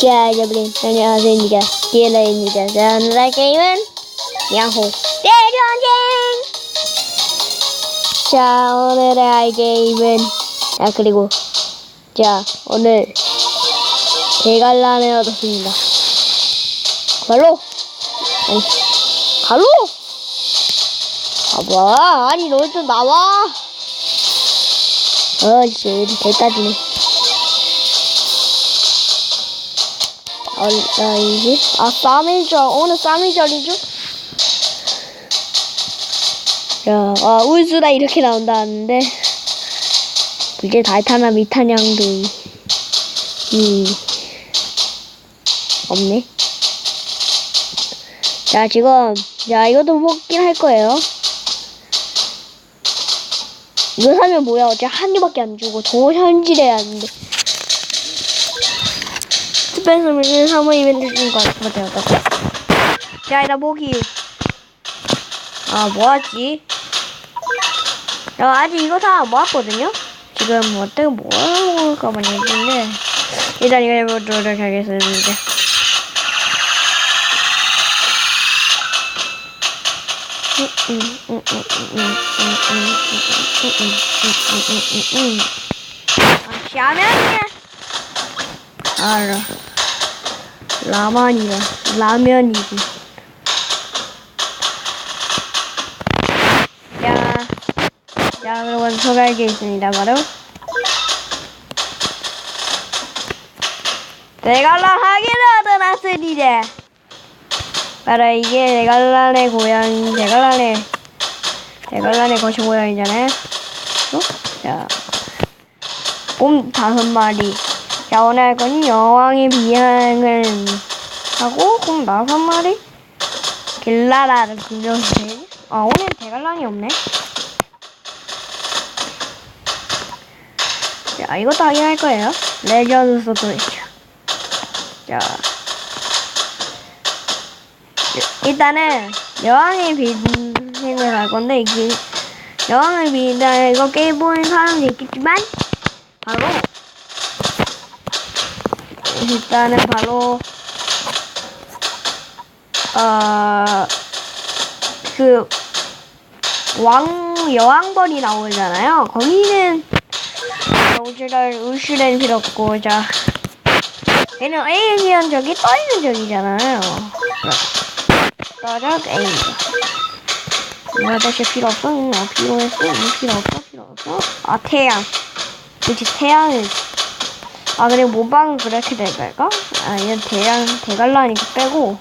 자, 여러분, 안녕하십니까. 디엘라입니다. 자, 오늘 할 게임은 양호 대전쟁! 자, 오늘의 할 게임은, 아, 그리고, 자, 오늘 대관람에 얻었습니다. 발로! 아니, 발로! 아, 뭐야. 아니, 너 좀 나와! 어, 씨, 대따지네. 어, 아? 아, 쌈이죠. 오늘 쌈이절이죠? 야, 아, 울수다 이렇게 나온다는데. 이제 달타나 미탄양도, 이, 이, 없네. 자, 지금, 야, 이것도 먹긴 할 거예요. 이거 사면 뭐야? 어째 한 개밖에 안 주고, 동호 현질해야 하는데. 스페셜 사모 이벤트 중인 것 같아요. 자, 일단 모기. 아, 뭐 하지? 야, 아직 이거 다안 모았거든요? 지금 어떻게 뭐 먹을까만 얘기인데. 일단 이거 해보도록 하겠습니다. 아, 샤면이야. 알아. 라만이라 라면이고. 자, 자 그러면 소개할 게 있습니다. 바로 대갈란하기를 얻어놨으리래. 바로 이게 대갈란의 고향, 대갈란의 대갈란의 거시 고향이잖아요. 어? 자, 곰 다섯 마리. 거는 여왕의 비양을 하고, 곰 다섯 마리? 길라라를 그려주세요. 아, 오늘 대갈란이 없네. 자, 이것도 하긴 할 거예요. 레전드 소도이죠. 자. 일단은, 여왕의 비행을 할 건데, 이게, 여왕의 비행, 이거 게임 보는 사람도 있겠지만, 바로, 일단은 바로 어, 어그 왕 여왕벌이 나오잖아요. 거기는 우주를 우슈렌 없고 자 얘는 에이리언 저기 떠있는 저기잖아요. 떠적 에이리언. 뭐야 다시 필요 없어? 응, 어, 필요했어? 응, 필요 없어? 필요 없어? 아 태양. 그치 태양을 아 그리고 모방은 그렇게 될까요? 아 이건 대양 대갈라니 빼고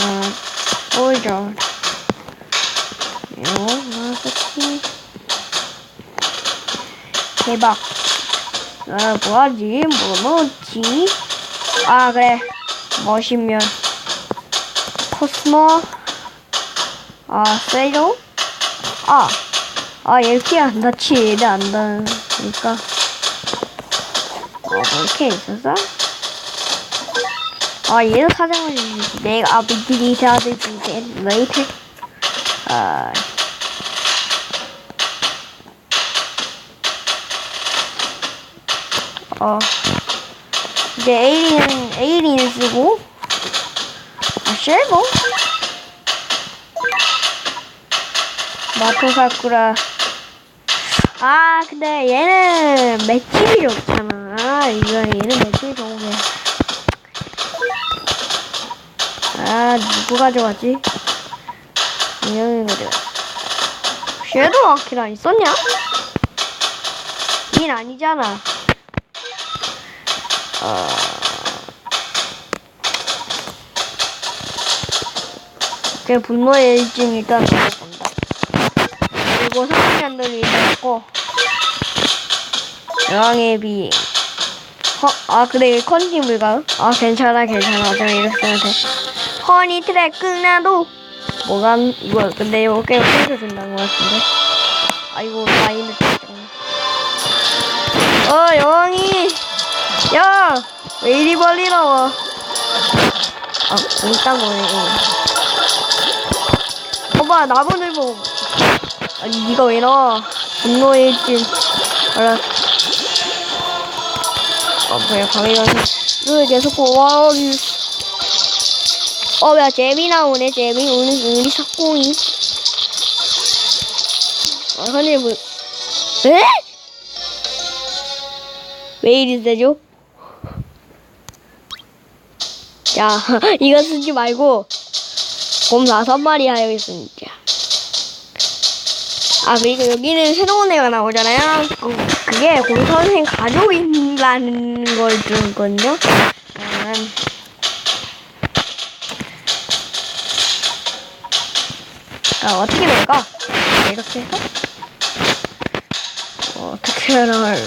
어, 보이죠? 이거 하나씩 대박 아 뭐하지? 뭐 넣었지? 아 그래 멋이면 코스모 아 세이로 아 아, 얘키야, 나 치를 안다니까. 어, 뭐 이렇게 있었어? 아, 얘도 사정을 내가 아비들이 자들 주게 레이트. 아. 어. 이제 에이린, 에이린 쓰고. 아, 쉘보? 마토사쿠라. 아 근데 얘는 맷집이 좋잖아. 아 이거 얘는 맷집이 좋은 게아 누구 가져가지? 인형이 가져가. 섀도우 아키라 있었냐? 인 아니잖아. 어... 그 분노의 일진 일단 그리고 상면들이 있고 여왕의 비. 허, 아 그래 컨디 물가아 괜찮아 괜찮아 저 이렇게 쓰면 돼. 허니 트랙 끝나도 뭐가 이거 근데 이거 꽤 포인트 준다는 것 같은데. 아이고 마인드 어 여왕이 야왜 이리 멀리 나와? 아 일단 뭐네. 오빠 나무늘보 아니 니가 왜 나와? 분노의 진 알았어 뭐야 가위가 눈을 계속 와 어 야 재미 나오네 재미 오늘 우리 석공이 아 하늘 뭐 에? 왜 이리 세죠? 자 이거 쓰지 말고 곰 다섯 마리 하겠습니다 아 그리고 여기는 새로운 애가 나오잖아요. 그, 그게 곰 선생 가족이라는 걸 들었거든요. 음. 아 어떻게 될까? 이렇게 해서 어, 어떻게 나갈까?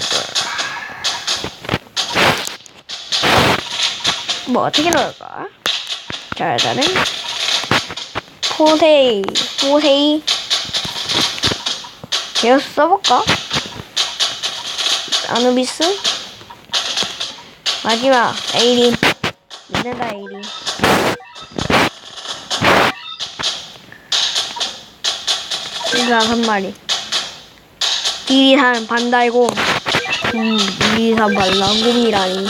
뭐 어떻게 나올까? 자 일단은 포세이 포세이 제가 써볼까? 아누비스? 마지막 에이린. 믿는다 에이린. 이거 한 마리. 123 반달곰. 음, 223 반란곰이라니.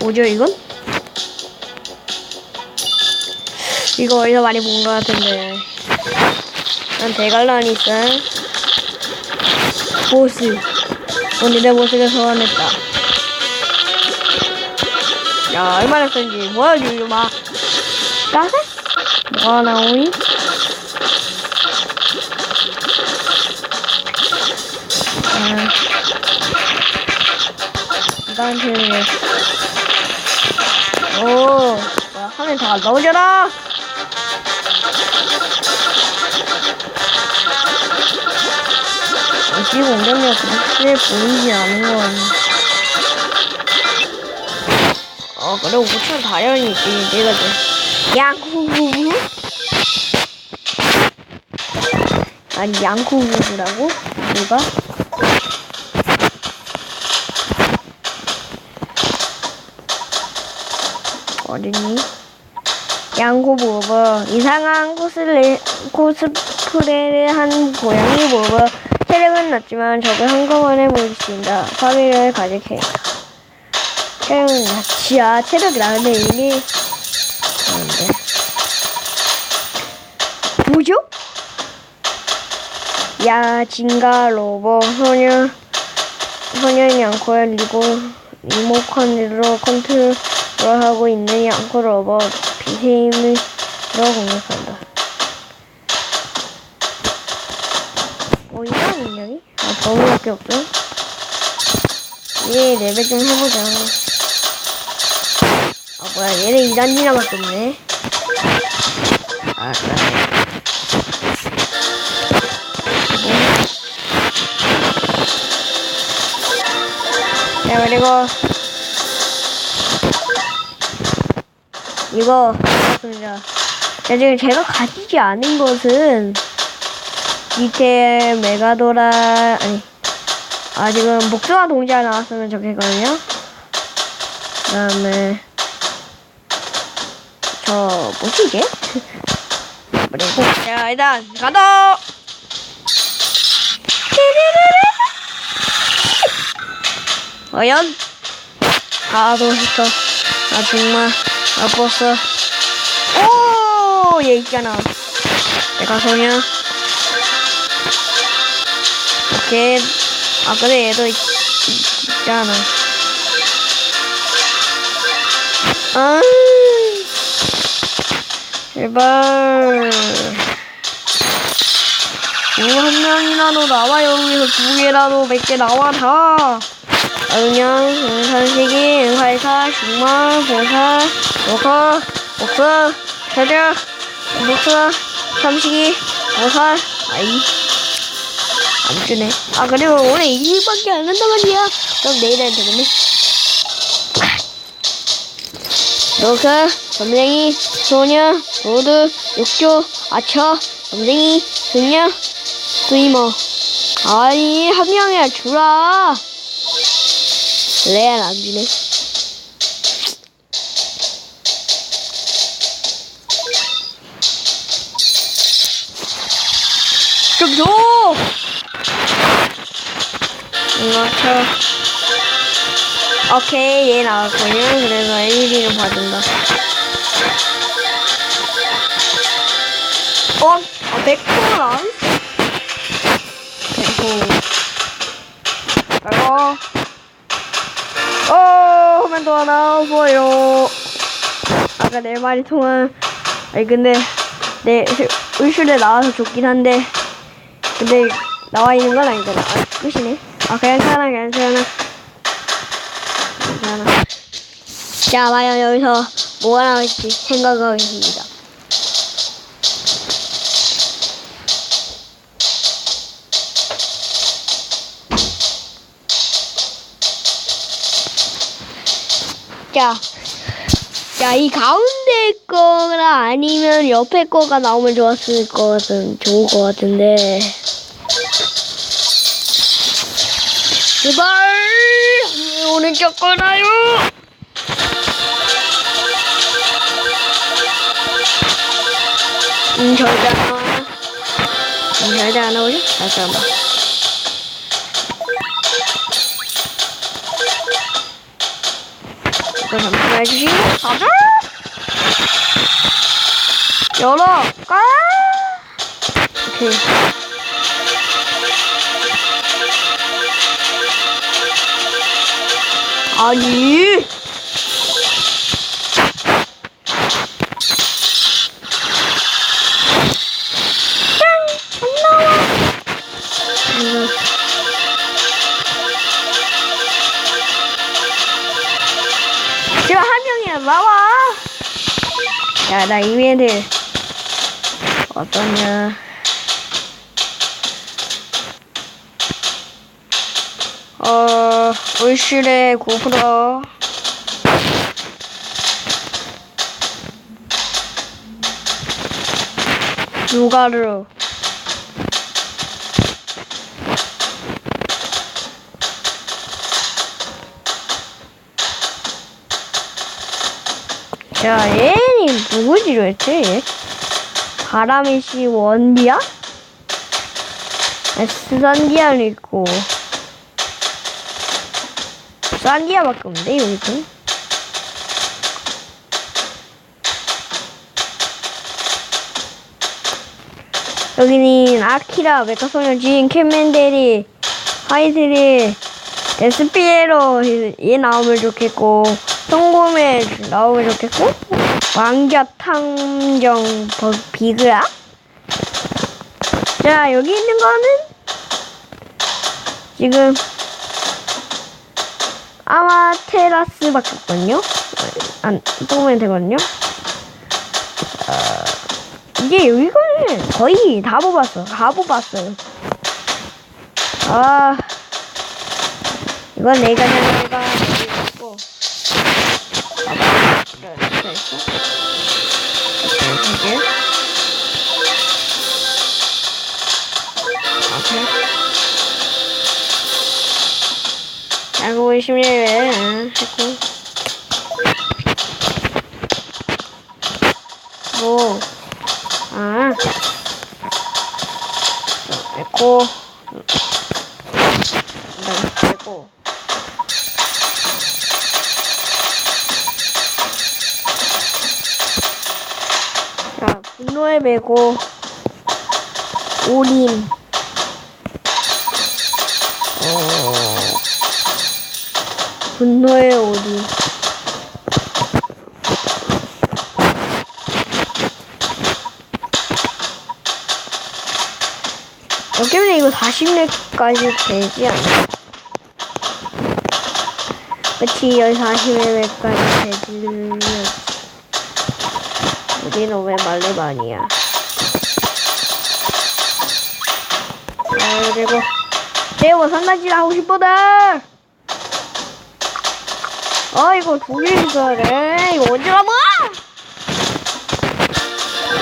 뭐죠 이건? 이거 어디서 많이 본 것 같은데. 난 대갈라니스 보스. 오늘의 보스를 소환했다. 야, 얼마나 센지. 뭐야, 이거 막. 까세? 뭐가 나오니? 아. 나한테. 오, 화면 다 나오잖아! 지 공격력 그렇게 보이지 않은 건. 어, 그리고 무슨 다련이 있지, 내가 좀. 양쿠구구? 아니, 양쿠구구라고? 누가? 어딨니? 양구 보버 이상한 코스를, 코스프레를 한 고양이 보버 체력은 낮지만 적을 한꺼번에 물리친다. 파괴를 가득해. 체력은 낮지야. 체력이 나는데 이미 그런데 뭐죠? 야 진가 로버 소녀 소년 양코의 리고 리모컨으로 컨트롤하고 있는 양코 로버 비세임으로 공격한다. 어, 이런 능력이? 아, 저거밖에 없어? 얘 레벨 좀 해보자. 아, 뭐야, 얘네 2단지 남았겠네. 아, 그래. 자, 그리고, 이거. 자, 지금 제가 가지지 않은 것은, 밑에 메가도라 아니 아 지금 목수와 동지가 나왔으면 좋겠거든요 그 다음에 저 뭐지 이게? 그리고 자 일단 가도 과연 가도 싶어 아 정말 아 버스 오얘 있잖아 내가 소냐 걔, 아, 근데 얘도 있, 있잖아. 아, 제발. 누한 명이라도 나와, 여기서 두 개라도 몇 개 나와, 다. 그냥, 응산시기, 응사이사, 식물, 보살, 녹화, 목사, 사자, 목사, 삼식이, 보살, 아이. 안 주네. 아, 그리고 오늘 20일밖에 안 한단 말이야. 그럼 내일 해야 되겠네. 노크, 점쟁이, 소녀, 모두, 육조, 아처, 점쟁이, 승려, 스이머. 아니, 한 명이야, 주라. 레알 안 주네. 좀 줘! 맞춰. 오케이, 얘 나왔군요. 그래서 1위를 받은다. 어? 아, 100% 나왔어? 100%. 아이고. 어, 화면 더 나와서요. 아까 내 말이 통한, 아니, 근데, 내, 의술에 나와서 좋긴 한데, 근데, 나와 있는 건 아니잖아. 아, 끝이네. 아, 괜찮아, 괜찮아. 괜찮아. 자, 과연 여기서 뭐가 나올지 생각하겠습니다. 자, 자, 이 가운데 거나 아니면 옆에 거가 나오면 좋았을 것 같은, 좋을 것 같은데. 제발! 오른쪽 거나요? 음, 절대 안 나와. 음, 절대 안 나오죠? 잠깐만. 이거 잠깐 해주시고, 가자! 열어! 까! 오 야, 나 이메일 어떠냐? 어, 울실에 고프로. 누가르. 자, 얘는 했지? 얘? 바람이 씨 원디야? 에스산디아는 있고. 산디아밖에 없는데 여기도 여기는 아키라 메카소년 주인 캔맨데리 하이드리 에스피에로 얘 나오면 좋겠고 성곰에 나오면 좋겠고 왕자 탐정 버- 비그라 자 여기 있는 거는 지금 아마테라스밖에 없거든요. 안 뽑으면 되거든요. 어, 이제 이거는 거의 다 뽑았어. 다 뽑았어요. 아, 이건 내가 내가 뽑 고. 이렇게 있어. 이게. 오케이. 알고 계시면 했고 뭐, 아, 됐고, 네, 됐고. 분노의 메고, 올인. 어, 분노의 올인. 어쩌면 이거 40렙까지 되지 않나? 그치, 여기 40렙까지 되지. 우리는 왜 말레반이야? 아, 그리고, 내가 산나질 하고 싶거든! 아, 이거 돼. 이거 언제 가봐!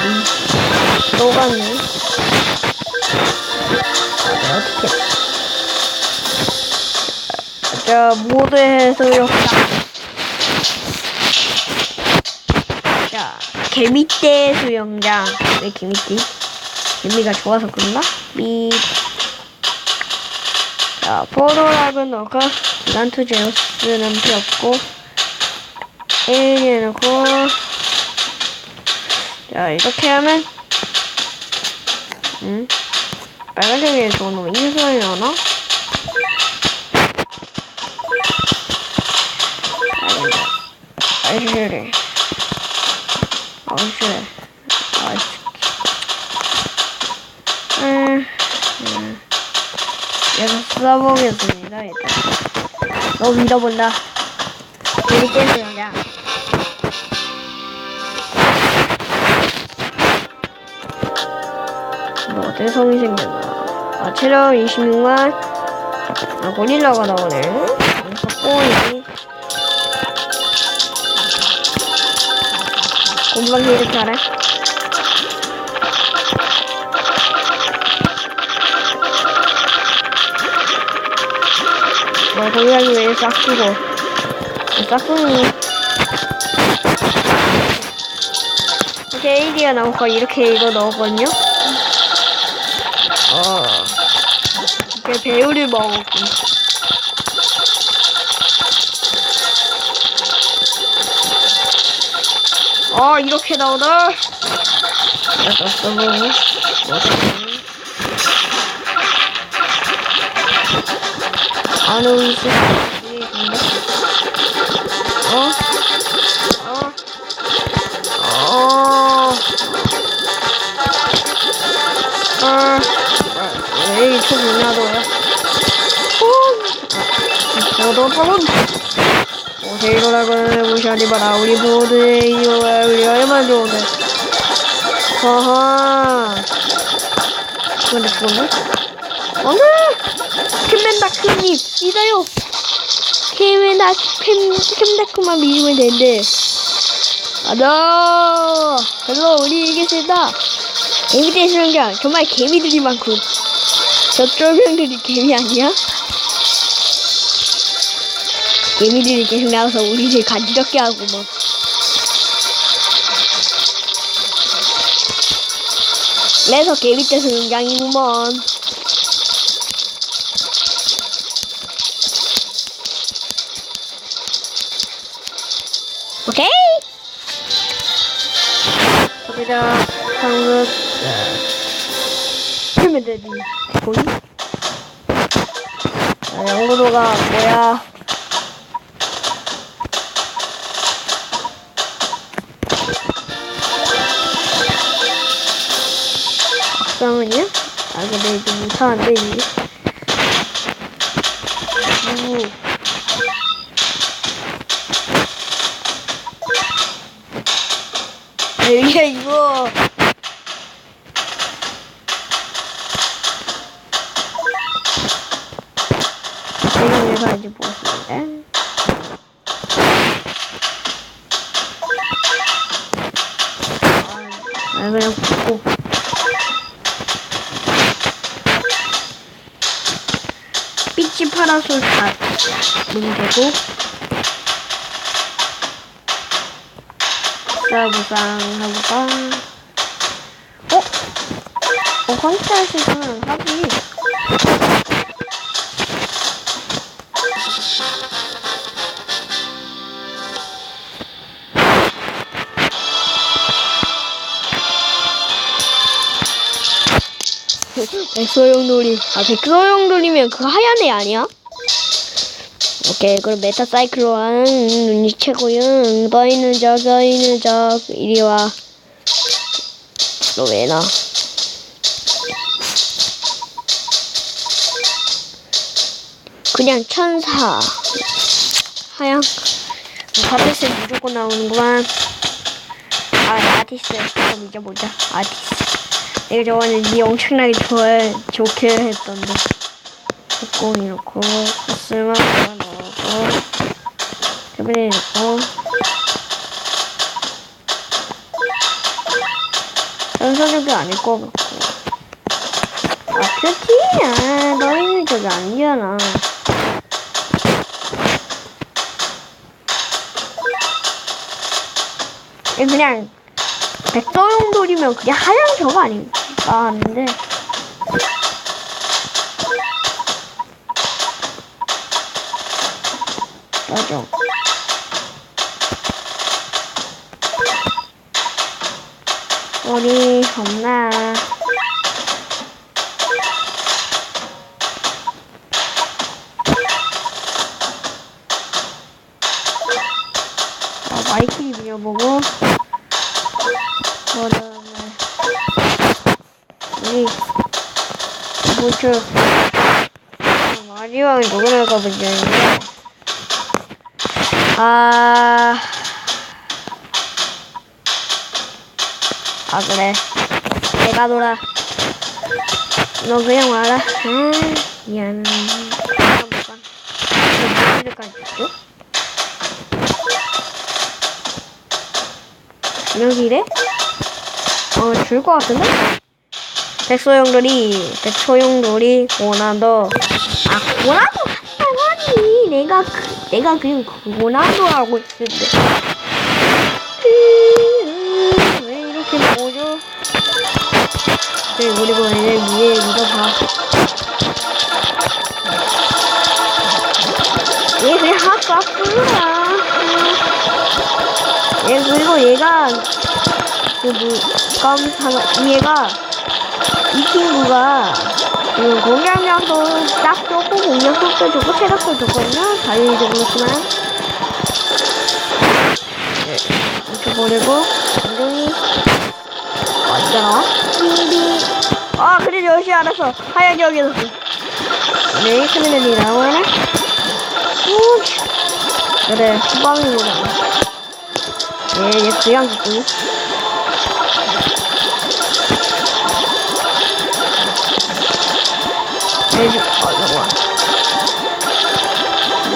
음, 녹았네. 어떻게. 자, 모드에서 이렇게. 개미떼 수영장. 왜 개미떼? 개미가 좋아서 그런가? 미. 자, 넣고, 기간투 제우스는 없고, 에이리에 넣고, 자, 이렇게 하면, 음, 빨간색에 저는 인수를 넣나? 아이씨래. 아이 씨래. 아이씨. 음, 음. 계속 써보겠습니다, 일단. 너 믿어본다. 재밌겠어, 그냥. 뭐, 어떻게 성이 생겼나. 아, 체력 26만. 아, 고릴라가 나오네. 그래서 꼬이. 금방 이렇게 하네. 뭐, 고양이 왜 싹두고. 싹둥이. 이렇게 에이디가 나오고 이렇게 이거 넣었거든요. 어. 이렇게 배우를 먹었고. 아 이렇게 나오나? 오이지 어? 어? 어? 아, 에이, 저 뭐냐, 너야? 어? 너도 저런 일어나거나 무시하지 마라. 우리 모두의 이유가 우리 얼마나 좋은데. 하하. 근데 죽었네? 안 돼! 캠맨다크님, 믿어요! 캠맨다, 캠, 캠다크만 믿으면 된대. 아다! 그래서 우리 싫은 게 아니라 정말 개미들이 많군. 저쪽 형들이 개미 아니야? 개미들이 계속 나와서 우리를 간지럽게 하고 뭐. 그래서 개미 떼서 등장이구먼. 오케이. 여기다 방금 풀면 되지. 보이? 아, 연구도가 뭐야? 잠깐만요. 아, 근데 이거 못하는데, 이게. 오. 아, 이게 이거. 왜 가는지 보겠습니다. 아, 그냥 붓고. 삐치 파라솔 다 문제고 싸보상 해볼까? 어? 어, 컨텐츠 할수 있으면 하지. 백소용 놀이. 아, 백소용 놀이면 그 하얀 애 아니야? 오케이, 그럼 메타사이클로는 눈이 최고요. 더 있는 적, 더 있는 적, 이리 와. 너 왜 나? 그냥 천사. 하양. 바베스 무조건 나오는구만. 아, 아티스. 그럼 잊어보자. 아티스. 내가 저번에 니 엄청나게 좋아해, 좋게 했던데. 뚜껑 이렇고, 코스만 하나 넣고, 캐비넷 넣고, 전설적이 아닐 것 같고. 아, 큐티야. 너희는 저기 아니잖아. 이거 그냥, 백서용돌이면 그게 하얀 벽 아닌가 하는데. 맞아. 머리 없나? 부츠 마지막에 녹음할까 보죠. 아, 아 그래. 내가 놀아. 너 그냥 와라. 아, 미안. 잠깐만. 이거 무엇일까지 죠 여기래? 어, 줄 것 같은데? 백소용돌이, 백소용돌이, 고난도. 아, 고난도 하니 내가, 그, 내가 그냥 고난도 하고 있는데. 음, 왜 이렇게 나오죠? 네, 그리고 얘 위에 믿어봐. 얘 그냥 하프하프야. 얘 그리고 얘가 그뭐 깜사 얘가 이 친구가 그 공격력도 딱 좋고 공격 속도 좋고 체력도 좋거든요. 자유적으로 그렇지만 네, 이렇게 완전히 어디가 나와? 삐비 아 그래 역시 알았어 하얀 여기서 네 나오네 우 그래 후방이구나 예, 얘 그냥 듣고. 얘, 어, 이거 와.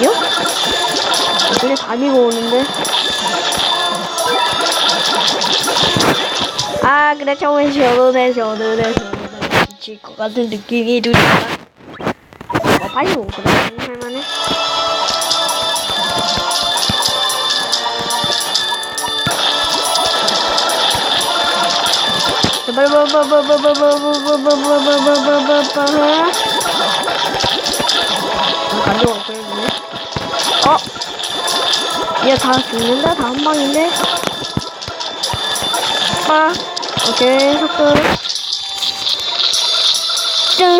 이요? 그래, 다니고 오는데. 아, 그래, 처음에 돼, 쉬어도 돼. 지칠 것 같은 느낌이 들다. 어, 빨리 오고, 할만해. 가져와 어? 얘 다 죽는다? 다 한 방인데? 빠 오케이 속도 짠!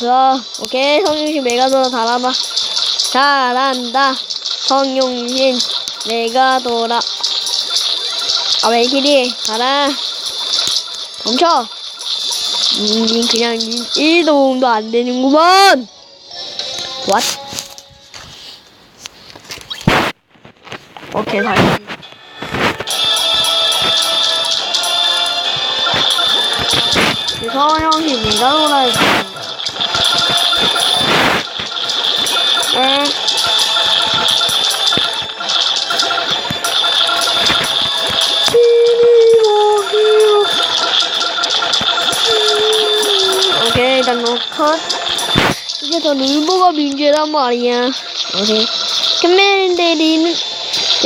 자, 오케이 성용신 메가도라 달아봐. 잘한다. 성용신 메가도라. 아왜 이리 가라. 멈춰! 음, 그냥 1도움도 안 되는구먼! What? 오케이, 다시. 서원형이 내가 놀아야 된다. 에? 히로, 히로. 오케이 일단 노컷 이제 더 울보가 문제란 말이야 오케이 캐맨데리는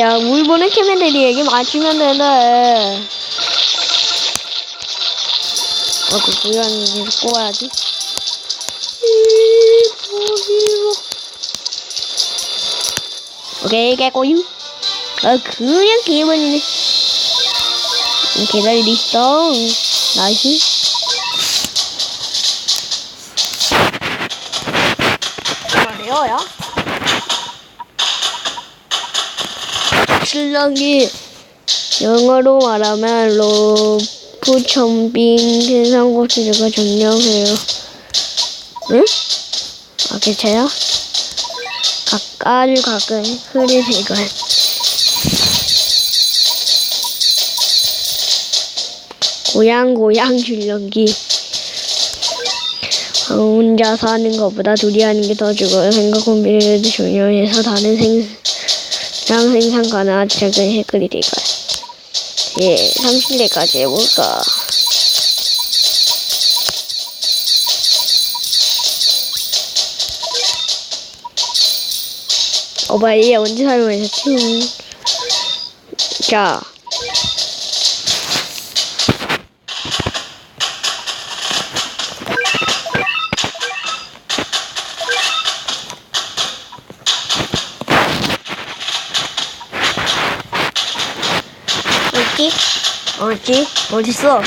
야 울보는 캐맨데리에게 맞추면 되네. 어그 고양이 계속 꼬아야지? 오케이 깨꼬임. 아 그냥 기분이네 개다리 있어. 나이스. 말이에요, 신랑이 영어로 말하면 로프 천빙 세상 고치즈가 정령해요. 응? 아, 괜찮아? 각, 아주 가끔 흐리색을. 고양 고양 줄넘기. 어, 혼자 사는 것보다 둘이 하는 게더 죽어요. 생각 콤비를 중요해서 다른 생 랑 생산 가능한 작은 해글이 될까요? 예, 30대까지 해볼까? 얘 언제 사용했었지? 자. 어딨지? 어딨어?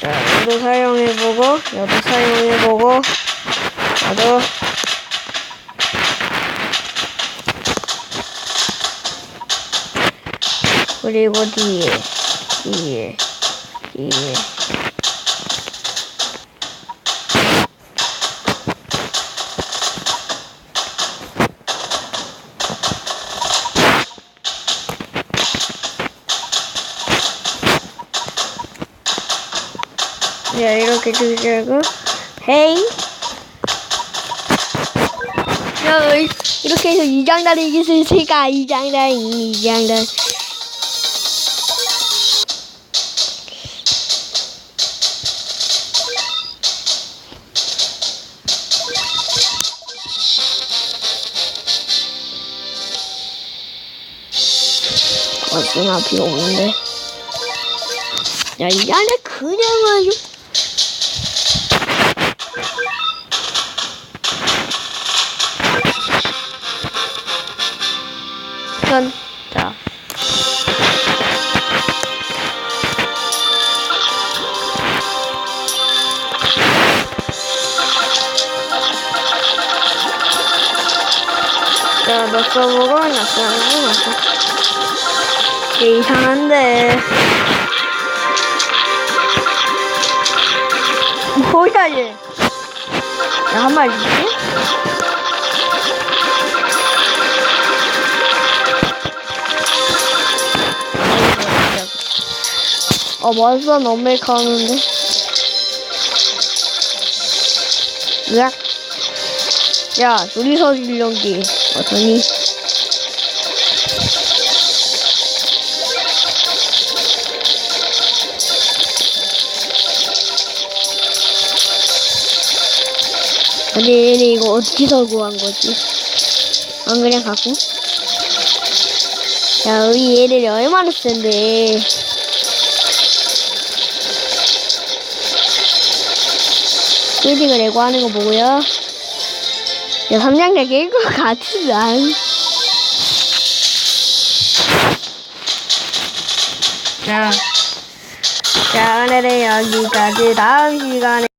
자, 얘도 사용해보고, 얘도 사용해보고, 나도. 그리고 뒤에, 뒤에, 뒤에. 자, 이렇게 주시고, 헤이. 자, 이- 이렇게 해서 이장단을 이길 수 있으니까, 이장단, 이장단. 어디나 비 오는데. 야, 이 안에 그냥 아주. 써보고, 나 써. 이게 이상한데. 뭐야, 얘. 야, 한 마리 있지? 어, 맞아. 너무 메이크 하는데. 으악. 야, 둘이서 질련기. 어떠니? 근데 얘네 이거 어디서 구한 거지? 안 그냥 갖고? 야, 우리 얘들이 얼마나 센데. 빌딩을 내고 하는 거 보고요. 야, 삼장대 깰것 같은데, 안. 자, 자, 오늘은 여기까지. 다음 시간에